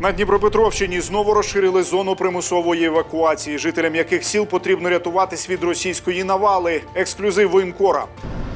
На Дніпропетровщині знову розширили зону примусової евакуації, жителям яких сіл потрібно рятуватись від російської навали. Ексклюзив воєнкора.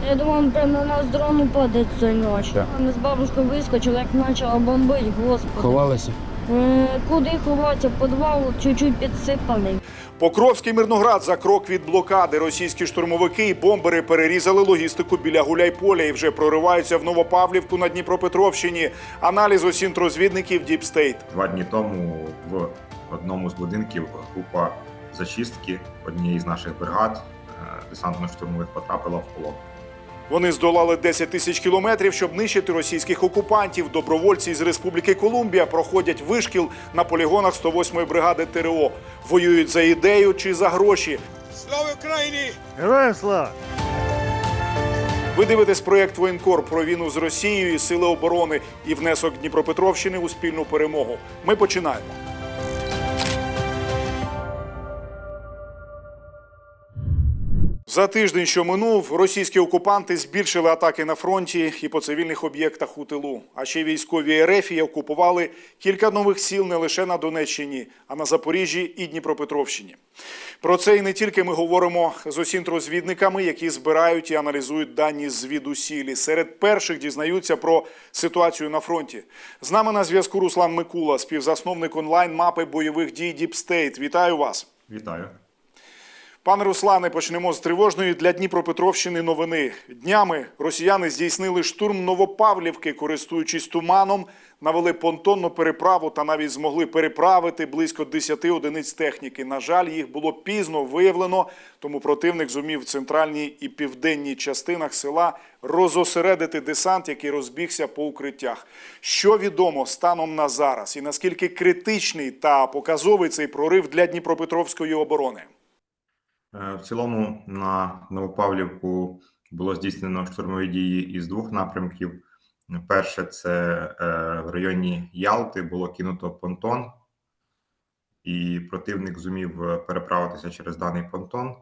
Я думав, он прям на нас дрон упаде цю ночі. Ми з бабушкою вискочили, як почало бомбити, господи. Ховалися. Е, Куди ховатися? Підвал чуть-чуть підсипаний. Покровський Мирноград за крок від блокади. Російські штурмовики і бомбери перерізали логістику біля Гуляйполя і вже прориваються в Новопавлівку на Дніпропетровщині. Аналіз осінтрозвідників Діпстейт. Два дні тому в одному з будинків група зачистки однієї з наших бригад е, десантно-штурмових потрапила в полон. Вони здолали 10 тисяч кілометрів, щоб нищити російських окупантів. Добровольці з Республіки Колумбія проходять вишкіл на полігонах 108-ї бригади ТРО. Воюють за ідею чи за гроші. Слава Україні! Героям слава! Ви дивитесь проєкт Воєнкор про війну з Росією і сили оборони і внесок Дніпропетровщини у спільну перемогу. Ми починаємо. За тиждень, що минув, російські окупанти збільшили атаки на фронті і по цивільних об'єктах у тилу. А ще військові РФ окупували кілька нових сіл не лише на Донеччині, а на Запоріжжі і Дніпропетровщині. Про це і не тільки ми говоримо з осінтрозвідниками, які збирають і аналізують дані звідусілі. Серед перших дізнаються про ситуацію на фронті. З нами на зв'язку Руслан Микула, співзасновник онлайн-мапи бойових дій Діпстейт. Вітаю вас. Вітаю! Пане Руслане, почнемо з тривожної для Дніпропетровщини новини. Днями росіяни здійснили штурм Новопавлівки, користуючись туманом, навели понтонну переправу та навіть змогли переправити близько 10 одиниць техніки. На жаль, їх було пізно виявлено, тому противник зумів в центральній і південній частинах села розосередити десант, який розбігся по укриттях. Що відомо станом на зараз, і наскільки критичний та показовий цей прорив для Дніпропетровської оборони? Е, В цілому на Новопавлівку було здійснено штурмові дії із двох напрямків. Перше, це е, в районі Ялти було кинуто понтон, і противник зумів е, переправитися через даний понтон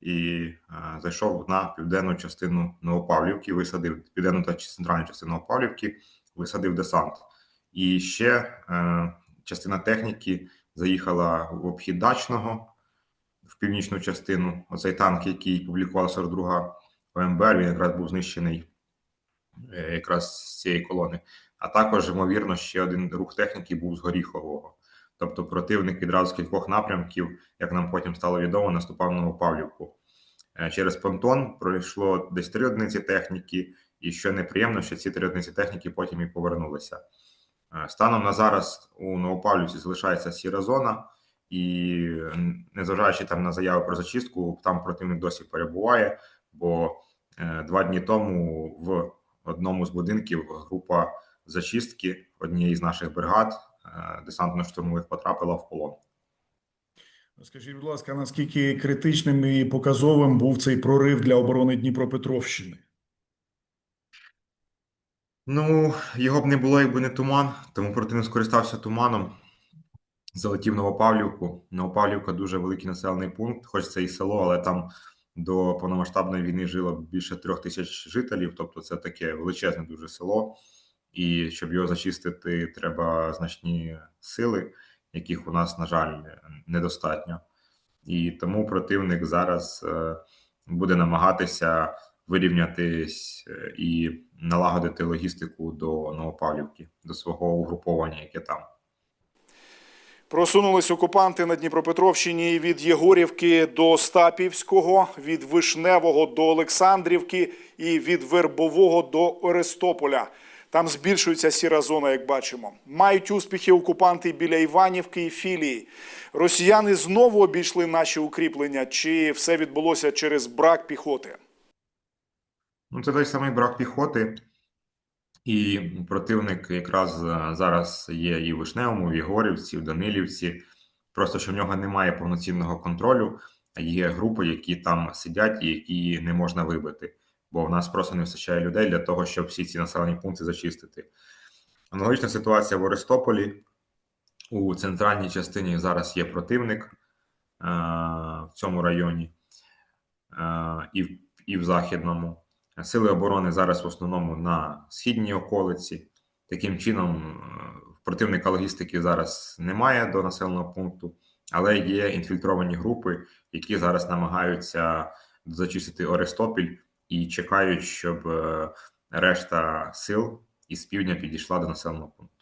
і зайшов на південну частину Новопавлівки, висадив південну та центральну частину Новопавлівки, висадив десант. І ще частина техніки заїхала в обхід дачного в північну частину. Оцей танк, який публікувала 42 ОМБР, він якраз був знищений е, якраз з цієї колони. А також, ймовірно, ще один рух техніки був з Горіхового. Тобто противник відразу з кількох напрямків, як нам потім стало відомо, наступав на Новопавлівку. Е, Через понтон пройшло десь три одиниці техніки, і що неприємно, що ці три одиниці техніки потім і повернулися. Е, Станом на зараз у Новопавлівці залишається сіра зона, і незважаючи там на заяви про зачистку, там противник досі перебуває. Бо е, два дні тому в одному з будинків група зачистки однієї з наших бригад е, десантно-штурмових потрапила в полон. Скажіть, будь ласка, наскільки критичним і показовим був цей прорив для оборони Дніпропетровщини? Ну, його б не було, якби не туман, тому противник скористався туманом. Залетів Новопавлівку. Новопавлівка дуже великий населений пункт, хоч це і село, але там до повномасштабної війни жило більше трьох тисяч жителів, тобто це таке величезне дуже село. І щоб його зачистити, треба значні сили, яких у нас, на жаль, недостатньо. І тому противник зараз е, буде намагатися вирівнятись е, і налагодити логістику до Новопавлівки, до свого угруповання, яке там. Просунулись окупанти на Дніпропетровщині від Єгорівки до Остапівського, від Вишневого до Олександрівки і від Вербового до Орестополя. Там збільшується сіра зона, як бачимо. Мають успіхи окупанти біля Іванівки і Філії. Росіяни знову обійшли наші укріплення, чи все відбулося через брак піхоти? Ну, це той самий брак піхоти, і противник якраз е, зараз є і в Вишневому, в Єгорівці, в Данилівці. Просто що в нього немає повноцінного контролю, а є групи, які там сидять і які не можна вибити. Бо в нас просто не вистачає людей для того, щоб всі ці населені пункти зачистити. Аналогічна ситуація в Ористополі. У центральній частині зараз є противник е, в цьому районі е, і, в, і в західному. Сили оборони зараз в основному на східній околиці. Таким чином, е, противника логістики зараз немає до населеного пункту, але є інфільтровані групи, які зараз намагаються зачистити Орестопіль і чекають, щоб е, решта сил із півдня підійшла до населеного пункту.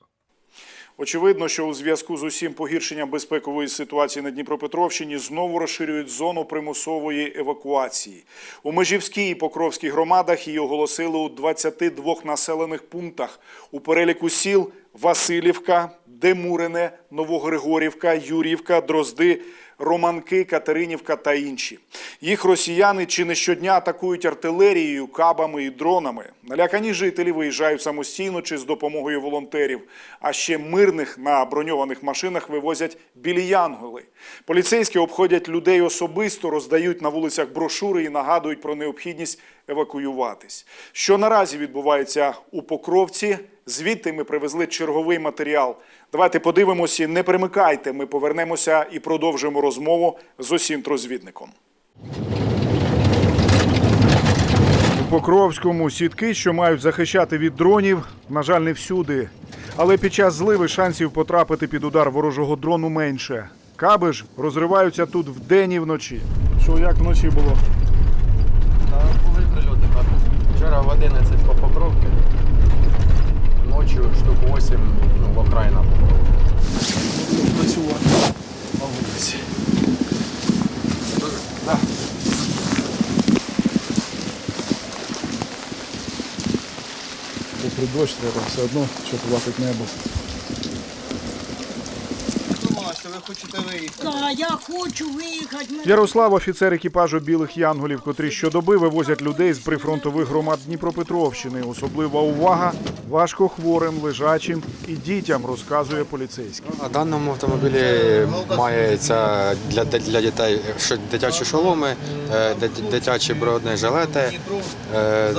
Очевидно, що у зв'язку з усім погіршенням безпекової ситуації на Дніпропетровщині знову розширюють зону примусової евакуації. У Межівській і Покровській громадах її оголосили у 22 населених пунктах. У переліку сіл Васильівка, Демурине, Новогригорівка, Юрівка, Дрозди, Романки, Катеринівка та інші. Їх росіяни чи не щодня атакують артилерією, кабами і дронами. Налякані жителі виїжджають самостійно чи з допомогою волонтерів. А ще мирних на броньованих машинах вивозять білі янголи. Поліцейські обходять людей особисто, роздають на вулицях брошури і нагадують про необхідність евакуюватись. Що наразі відбувається у Покровці? Звідти ми привезли черговий матеріал. Давайте подивимося, не примикайте. Ми повернемося і продовжимо розмову з осінтрозвідником. У Покровському сітки, що мають захищати від дронів, на жаль, не всюди. Але під час зливи шансів потрапити під удар ворожого дрону менше. Каби ж розриваються тут вдень і вночі. Що як вночі було? Та були прильоти так. Вчора в 11 по Покровці. Ночі штук 8 ну, в окраїнах. Працювати на вулиці. Попри дощ треба все одно, щоб платить небо. Так, я хочу виїхати. Ярослав, офіцер екіпажу білих янголів, котрі щодоби вивозять людей з прифронтових громад Дніпропетровщини. Особлива увага важкохворим, лежачим і дітям, розказує поліцейський. На даному автомобілі мається для, для дітей що дитячі шоломи, е, дит- дитячі бронежилети. е,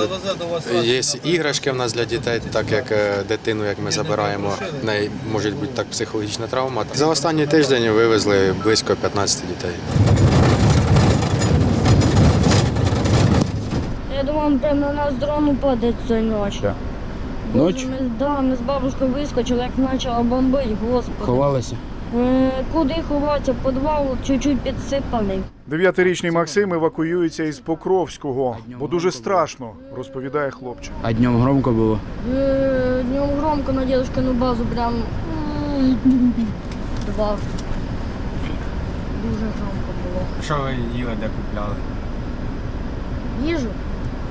Є іграшки в нас для дітей, так як е, дитину, як ми забираємо, в неї може бути так психологічна травма. За останній тиждень вивезли близько 15 дітей. Я думав, прямо на нас дрон упаде цієї ночі. Ночі? Ми, да, ми з бабушкою вискочили, як почала бомбити, господи. Ховалися. Е, Куди ховатися? Підвал чуть-чуть підсипаний. Дев'ятирічний Максим евакуюється із Покровського, бо дуже страшно, розповідає хлопчик. А днем громко було. Е, Днем громко на дедушкину базу прям два. Дуже громко було. Що ви їли, де купляли? Їжу.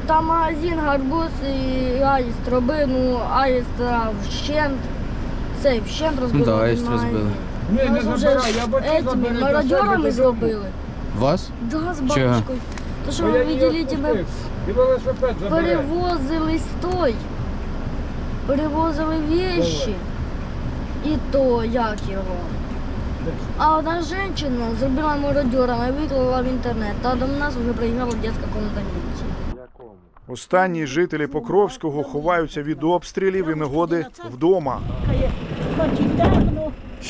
Там магазин, гарбуз і аїст робив, ну аїст а, вщент. Цей вщент розбив. да, один аїст розбили. Нас вже этими мародерами зробили. Вас? Да, з Чого? бабушкою. То що ви видели тебе перевозили стой. Перевозили вещи. І то як його. А одна жінка зробила мародерами, виклала в інтернет, а до нас вже приїхала дитяча комната міліції. Останні жителі Покровського ховаються від обстрілів і негоди вдома.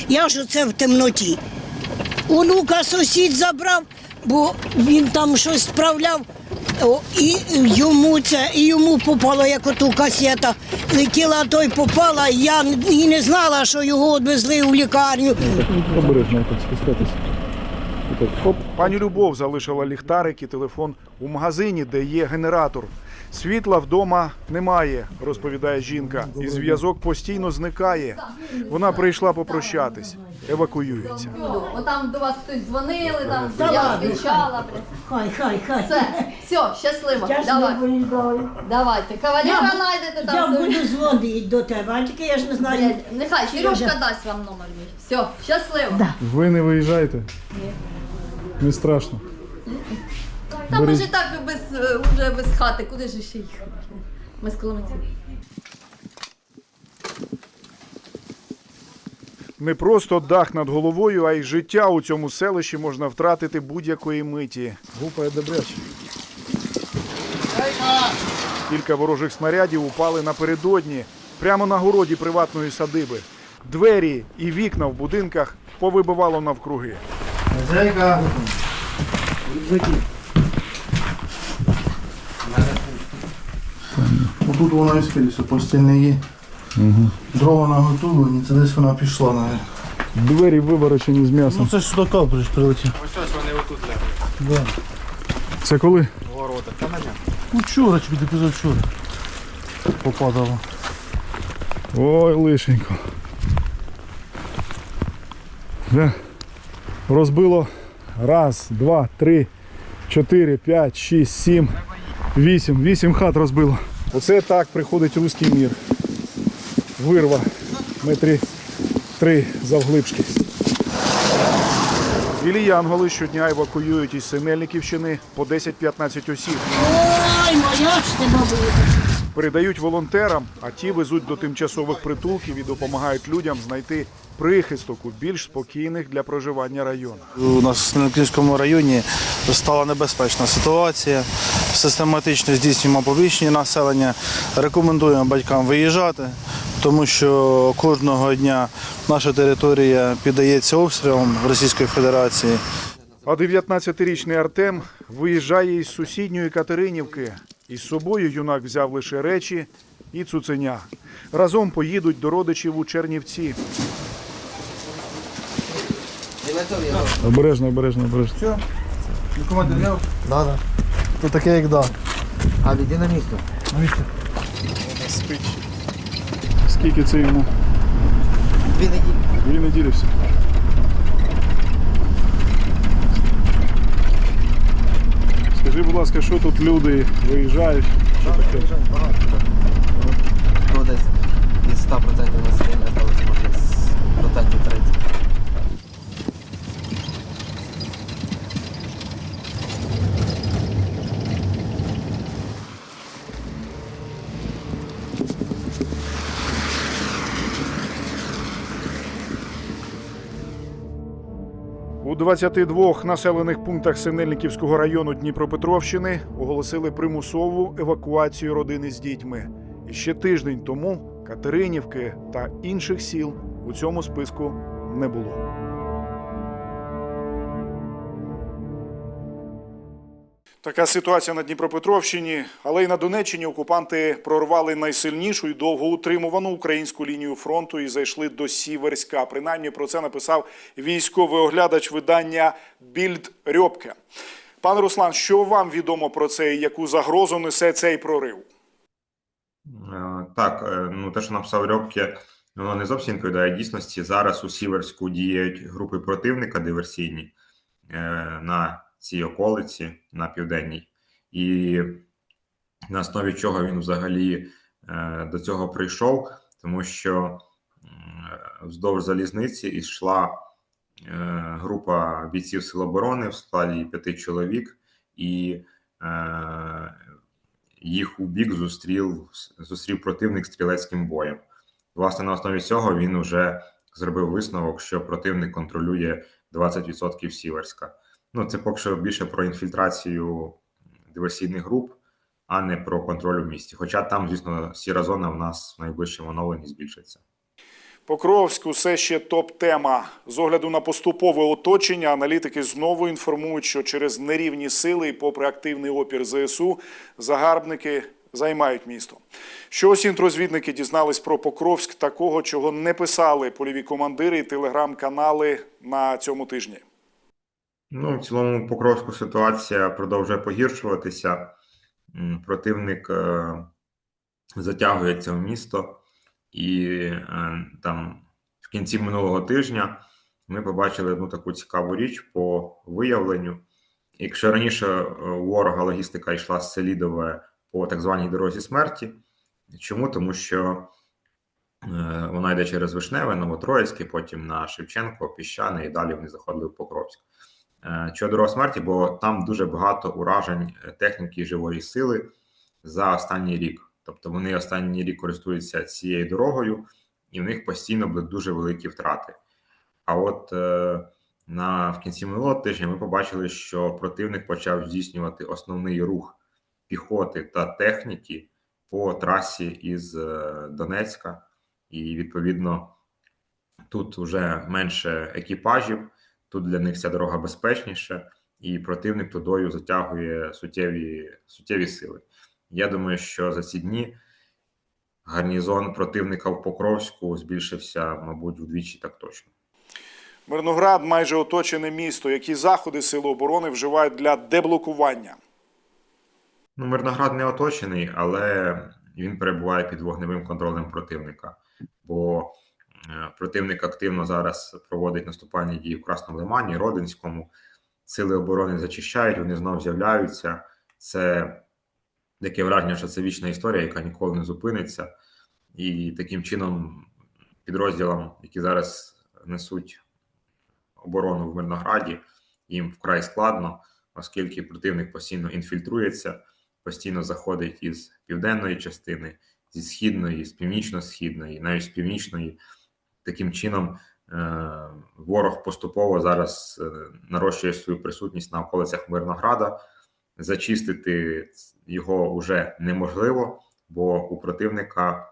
Я ж оце в темноті. Онука сусід забрав, бо він там щось справляв. О, і йому це, і йому попало, як оту касета. Летіла, а той попала, і я і не знала, що його відвезли у лікарню. Обережно так спускатися. Пані Любов залишила ліхтарик і телефон у магазині, де є генератор. Світла вдома немає, розповідає жінка, і зв'язок постійно зникає. Вона прийшла попрощатись, евакуюється. Отам до вас хтось дзвонили, там я відвічала. Хай, хай, хай. Все, все, щасливо. Давай. Давайте. Кавалера знайдете Я там. буду дзвонити до тебе, а тільки я ж не знаю. Нехай Сережка дасть вам номер мій. Все, щасливо. Ви не виїжджаєте? Ні. Не страшно. Та ми ж і так без, е, уже без хати, куди ж ще їхати? Ми з Коломиці. Не просто дах над головою, а й життя у цьому селищі можна втратити будь-якої миті. Гупає добряче. Кілька ворожих снарядів упали напередодні, прямо на городі приватної садиби. Двері і вікна в будинках повибивало навкруги. Отут вона і спилися, постільне є. Угу. Дрова наготовлені, це десь вона пішла, навіть. Двері виворочені з Ну м'ясом. це ж Судака приш прилетів. Ось ось вони отут лежать. Да. Це коли? Ворота. Та на ньому. Учора чи піде позавчора. Попадало. Ой, лишенько. Да. Розбило раз, два, три, чотири, п'ять, шість, сім, вісім. Вісім хат розбило. Оце так приходить руський мір. Вирва метрі три завглибшки. Білі янголи щодня евакуюють із Синельниківщини по 10-15 осіб. Ой, моя ж ти бабуля. Передають волонтерам, а ті везуть до тимчасових притулків і допомагають людям знайти прихисток у більш спокійних для проживання районах. У нас в Сненківському районі стала небезпечна ситуація. Систематично здійснюємо оповіщення населення. Рекомендуємо батькам виїжджати, тому що кожного дня наша територія піддається обстрілам Російської Федерації. А 19-річний Артем виїжджає із сусідньої Катеринівки. Із собою юнак взяв лише речі і цуценя. Разом поїдуть до родичів у Чернівці. Обережно, обережно, обережно. Документи взяв? Да, да. То таке, як да. А іди на місце. На місці. Спить. Скільки це йому? Дві неділі. Дві неділі все. Скажи, будь ласка, що тут люди виїжджають? Що таке? Ну, десь із 100% населення залишилось може з процентів 30. У 22 населених пунктах Синельниківського району Дніпропетровщини оголосили примусову евакуацію родини з дітьми. І ще тиждень тому Катеринівки та інших сіл у цьому списку не було. Така ситуація на Дніпропетровщині, але й на Донеччині окупанти прорвали найсильнішу і довгоутримувану українську лінію фронту і зайшли до Сіверська. Принаймні про це написав військовий оглядач видання Більд Рьобке. Пане Руслан, що вам відомо про це і яку загрозу несе цей прорив? Е, Так, е, ну те, що написав Рьобке, воно не зовсім відповідає дійсності. Зараз у Сіверську діють групи противника диверсійні е, на цій околиці, на південній, і на основі чого він взагалі е, до цього прийшов, тому що вздовж залізниці йшла е, група бійців Сил оборони в складі п'яти чоловік, і е, їх у бік зустрів, зустрів противник стрілецьким боєм. Власне, на основі цього він вже зробив висновок, що противник контролює 20% Сіверська. Ну, це поки що більше про інфільтрацію диверсійних груп, а не про контроль у місті. Хоча там, звісно, сіра зона в нас в найближчому оновленні збільшиться. Покровськ усе ще топ-тема. З огляду на поступове оточення, аналітики знову інформують, що через нерівні сили і попри активний опір ЗСУ загарбники займають місто. Що осінт-розвідники дізнались про Покровськ такого, чого не писали польові командири і телеграм-канали на цьому тижні. Ну, в цілому, Покровську ситуація продовжує погіршуватися. Противник е, затягується в місто, і е, там в кінці минулого тижня ми побачили одну таку цікаву річ по виявленню. Якщо раніше е, ворога логістика йшла з Селідове по так званій дорозі смерті, чому? Тому що вона йде через Вишневе, Новотроїцьке, потім на Шевченко, Піщане, і далі вони заходили в Покровськ. Чого смерті, бо там дуже багато уражень техніки живої сили за останній рік. Тобто вони останній рік користуються цією дорогою, і в них постійно були дуже великі втрати. А от е, на в кінці минулого тижня ми побачили, що противник почав здійснювати основний рух піхоти та техніки по трасі із е, Донецька, і відповідно тут вже менше екіпажів. Тут для них ця дорога безпечніша, і противник тудою затягує суттєві, суттєві сили. Я думаю, що за ці дні гарнізон противника в Покровську збільшився, мабуть, вдвічі так точно. Мирноград майже оточене місто. Які заходи Сили оборони вживають для деблокування? Ну, Мирноград не оточений, але він перебуває під вогневим контролем противника, бо противник активно зараз проводить наступальні дії в Красному Лимані, Родинському. Сили оборони зачищають, вони знов з'являються. Це таке враження, що це вічна історія, яка ніколи не зупиниться. І таким чином підрозділам, які зараз несуть оборону в Мирнограді, їм вкрай складно, оскільки противник постійно інфільтрується, постійно заходить із південної частини, зі східної, з північно-східної, навіть з північної. Таким чином, е, ворог поступово зараз е, нарощує свою присутність на околицях Мирнограда. Зачистити його вже неможливо, бо у противника,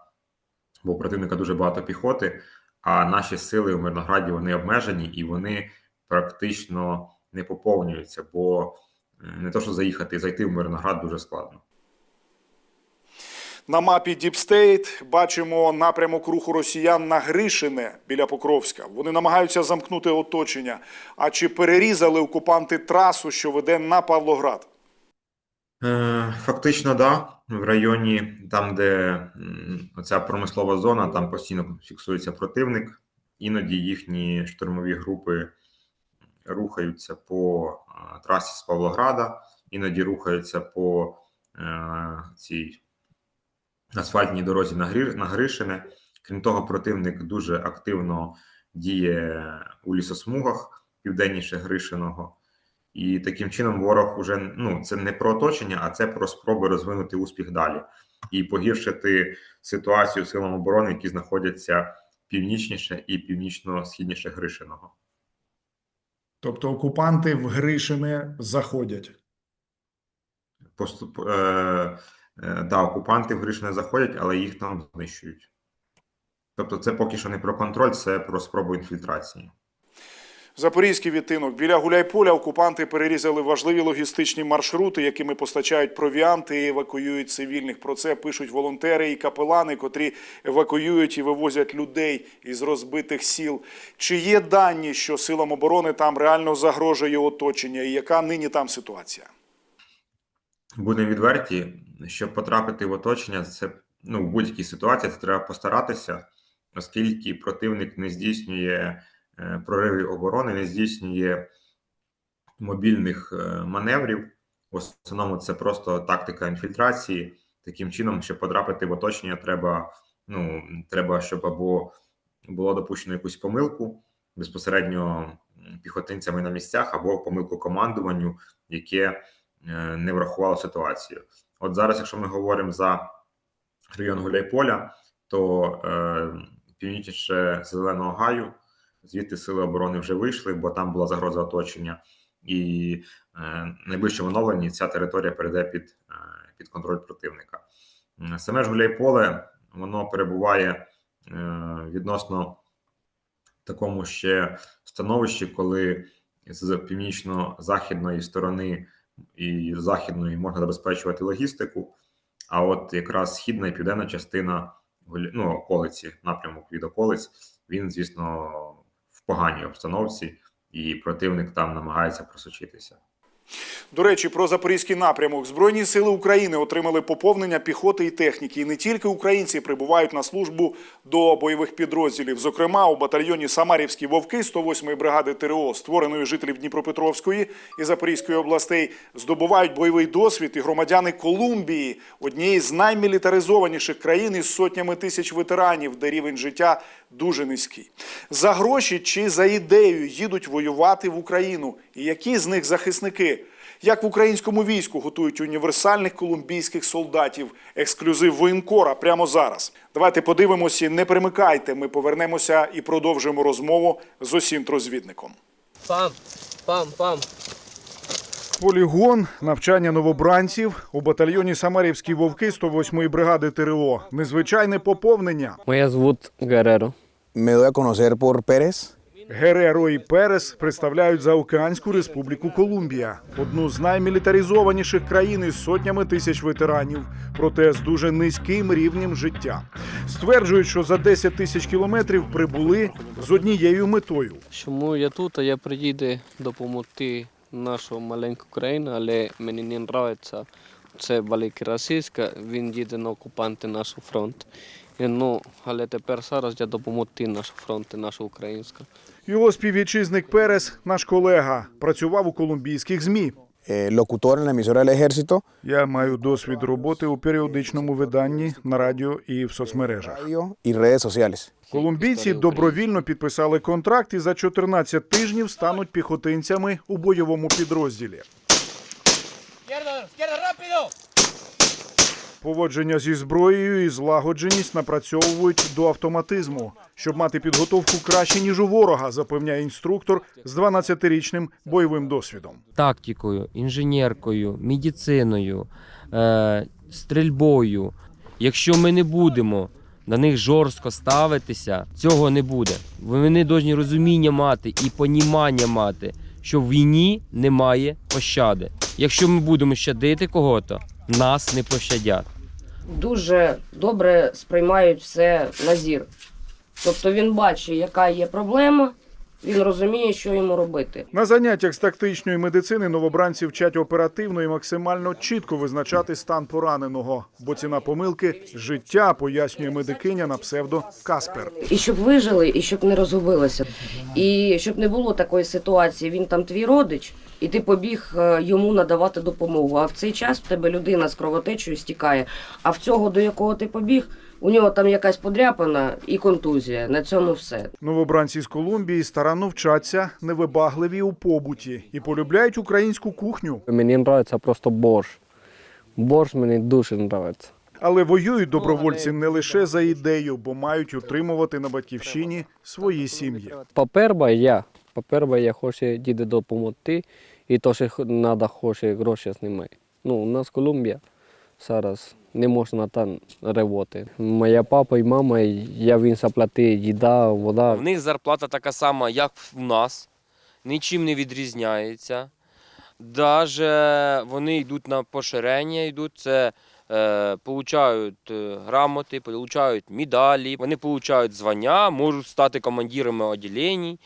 бо у противника дуже багато піхоти, а наші сили в Мирнограді вони обмежені і вони практично не поповнюються, бо е, не то, що заїхати, зайти в Мирноград дуже складно. На мапі Діпстейт бачимо напрямок руху росіян на Гришине біля Покровська. Вони намагаються замкнути оточення. А чи перерізали окупанти трасу, що веде на Павлоград? Е, Фактично, да. В районі, там, де м, оця промислова зона, там постійно фіксується противник. Іноді їхні штурмові групи рухаються по трасі з Павлограда, іноді рухаються по е, цій асфальтній дорозі на, Гришине. Крім того, противник дуже активно діє у лісосмугах південніше Гришиного. І таким чином ворог уже ну це не про оточення, а це про спроби розвинути успіх далі і погіршити ситуацію силам оборони, які знаходяться північніше і північно-східніше Гришиного. Тобто окупанти в Гришине заходять. Поступ е, да, окупанти в Гришине заходять, але їх там знищують. Тобто, це поки що не про контроль, це про спробу інфільтрації. Запорізький відтинок. Біля Гуляйполя окупанти перерізали важливі логістичні маршрути, якими постачають провіанти і евакуюють цивільних. Про це пишуть волонтери і капелани, котрі евакуюють і вивозять людей із розбитих сіл. Чи є дані, що силам оборони там реально загрожує оточення, і яка нині там ситуація? Будемо відверті, щоб потрапити в оточення, це ну, в будь-якій ситуації це треба постаратися, оскільки противник не здійснює е, проривів оборони, не здійснює мобільних е, маневрів. В основному це просто тактика інфільтрації. Таким чином, щоб потрапити в оточення, треба, ну, треба, щоб або було допущено якусь помилку безпосередньо піхотинцями на місцях, або помилку командуванню, яке не врахувало ситуацію. От зараз, якщо ми говоримо за район Гуляйполя, то е, північніше зеленого гаю, звідти сили оборони вже вийшли, бо там була загроза оточення, і е, найближчому оновленні ця територія перейде під, е, під контроль противника. Саме ж Гуляйполе воно перебуває е, відносно такому ще становищі, коли з північно-західної сторони і західної можна забезпечувати логістику. А от якраз східна і південна частина ну, околиці, напрямок від околиць, він, звісно, в поганій обстановці, і противник там намагається просочитися. До речі, про запорізький напрямок Збройні сили України отримали поповнення піхоти і техніки. І не тільки українці прибувають на службу до бойових підрозділів. Зокрема, у батальйоні Самарівські вовки 108-ї бригади ТРО, створеної жителів Дніпропетровської і Запорізької областей, здобувають бойовий досвід і громадяни Колумбії, однієї з наймілітаризованіших країн із сотнями тисяч ветеранів, де рівень життя дуже низький. За гроші чи за ідею їдуть воювати в Україну. І які з них захисники? Як в українському війську готують універсальних колумбійських солдатів, ексклюзив воєнкора прямо зараз. Давайте подивимося, не примикайте. Ми повернемося і продовжимо розмову з осінтрозвідником. Пам, пам, пам. Полігон, навчання новобранців у батальйоні Самарівські вовки 108-ї бригади ТРО. Незвичайне поповнення. Меня зовут Герреро. Me doy a conocer por Pérez. Гереро і Перес представляють Заокеанську республіку Колумбія, одну з наймілітаризованіших країн із сотнями тисяч ветеранів, проте з дуже низьким рівнем життя. Стверджують, що за 10 тисяч кілометрів прибули з однією метою. Чому я тут? А я приїду допомогти нашу маленьку країну, але мені не подобається. Це великий російська, він їде на окупанти наш фронт. Ну, але тепер зараз я допомогти наш фронт, наша українська. Його співвітчизник Перес, наш колега, працював у колумбійських змі. en la emisora Я маю досвід роботи у періодичному виданні на радіо і в соцмережах. y. Колумбійці добровільно підписали контракт і за 14 тижнів стануть піхотинцями у бойовому підрозділі. Поводження зі зброєю і злагодженість напрацьовують до автоматизму, щоб мати підготовку краще ніж у ворога, запевняє інструктор з 12-річним бойовим досвідом. тактикою, інженеркою, медициною, е, стрільбою. Якщо ми не будемо на них жорстко ставитися, цього не буде. Вони повинні розуміння мати і понімання мати, що в війні немає пощади. Якщо ми будемо щадити кого-то, нас не пощадять. Дуже добре сприймають все на зір. Тобто він бачить, яка є проблема, він розуміє, що йому робити. На заняттях з тактичної медицини новобранці вчать оперативно і максимально чітко визначати стан пораненого, бо ціна помилки життя, пояснює медикиня на псевдо Каспер. І щоб вижили, і щоб не розгубилося. І щоб не було такої ситуації, він там твій родич, і ти побіг е, йому надавати допомогу. А в цей час в тебе людина з кровотечею стікає. А в цього, до якого ти побіг, у нього там якась подряпина і контузія. На цьому все. Новобранці з Колумбії старанно вчаться, невибагливі у побуті і полюбляють українську кухню, Мені подобається просто борщ. Борщ мені дуже подобається. але воюють добровольці не лише за ідею, бо мають утримувати на батьківщині свої сім'ї. По-перше, я. По-перше, я хочу діти допомогти, і то, що треба, хоче гроші знімати. Ну, у нас Колумбія зараз не можна там ревоти. Моя папа і мама, я він заплатив їда, вода. В них зарплата така сама, як в нас, нічим не відрізняється. Навіть вони йдуть на поширення, йдуть, це получають е, грамоти, получають медалі, вони получають звання, можуть стати командирами відділень.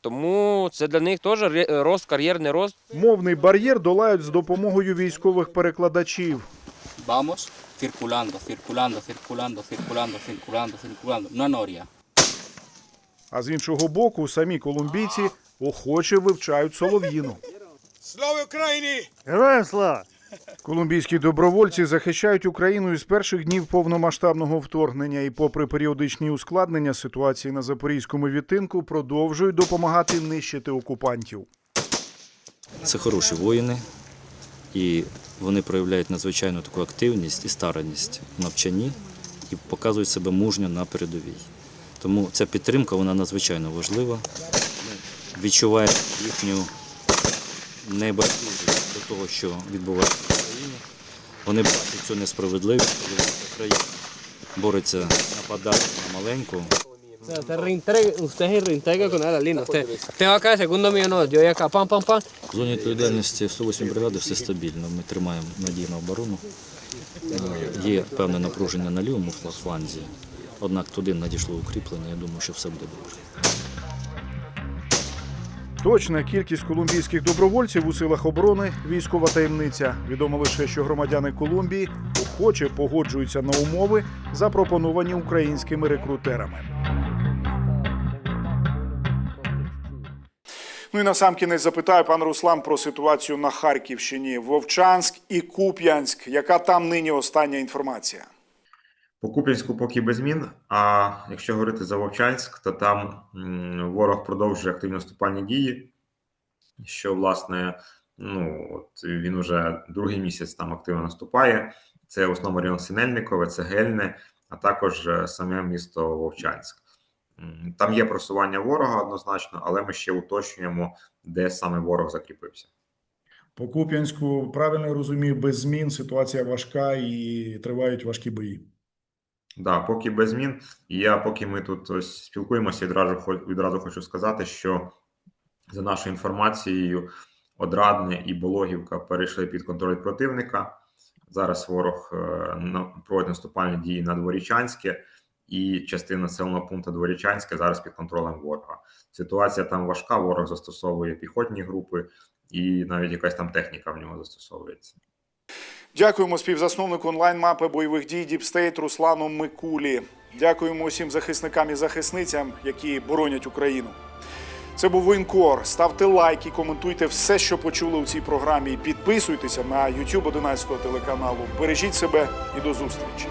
Тому це для них теж рост, кар'єрний рост. Мовний бар'єр долають з допомогою військових перекладачів. Vamos circulando, circulando, circulando, circulando, circulando, circulando. Una noria. А з іншого боку, самі колумбійці охоче вивчають солов'їну. Слава Героям слава! Колумбійські добровольці захищають Україну із перших днів повномасштабного вторгнення і, попри періодичні ускладнення ситуації на запорізькому відтинку, продовжують допомагати нищити окупантів. Це хороші воїни, і вони проявляють надзвичайну таку активність і старанність в навчанні і показують себе мужньо на передовій. Тому ця підтримка вона надзвичайно важлива. Ми відчуваємо їхню небайдужість до того, що відбувається в Україні. Вони бачать цю несправедливість, коли країна бореться, нападає на маленьку. В зоні відповідальності 108 бригади все стабільно. Ми тримаємо надійну оборону. Е, Є певне напруження на лівому фла- фланзі, однак туди надійшло укріплення. Я думаю, що все буде добре. Точна кількість колумбійських добровольців у силах оборони військова таємниця. Відомо лише, що громадяни Колумбії охоче погоджуються на умови, запропоновані українськими рекрутерами. Ну і на сам кінець запитаю пан Руслан про ситуацію на Харківщині, Вовчанськ і Куп'янськ. Яка там нині остання інформація? По Куп'янську поки без змін. А якщо говорити за Вовчанськ, то там ворог продовжує активні наступальні дії, що власне ну от він уже другий місяць там активно наступає. Це в основному район Синельникове, це Гельне, а також е, саме місто Вовчанськ. Там є просування ворога однозначно, але ми ще уточнюємо, де саме ворог закріпився. По Куп'янську, правильно розумію, без змін ситуація важка і тривають важкі бої. Да, поки без змін. Я, поки ми тут ось спілкуємося, відразу, відразу хочу сказати, що за нашою інформацією, Одрадне і Бологівка перейшли під контроль противника. Зараз ворог е, проводить наступальні дії на Дворічанське, і частина населеного пункту Дворічанське зараз під контролем ворога. Ситуація там важка, ворог застосовує піхотні групи, і навіть якась там техніка в нього застосовується. Дякуємо співзасновнику онлайн-мапи бойових дій Діпстейт Руслану Микулі. Дякуємо усім захисникам і захисницям, які боронять Україну. Це був воєнкор. Ставте лайки, коментуйте все, що почули у цій програмі. Підписуйтеся на YouTube 11 телеканалу. Бережіть себе і до зустрічі.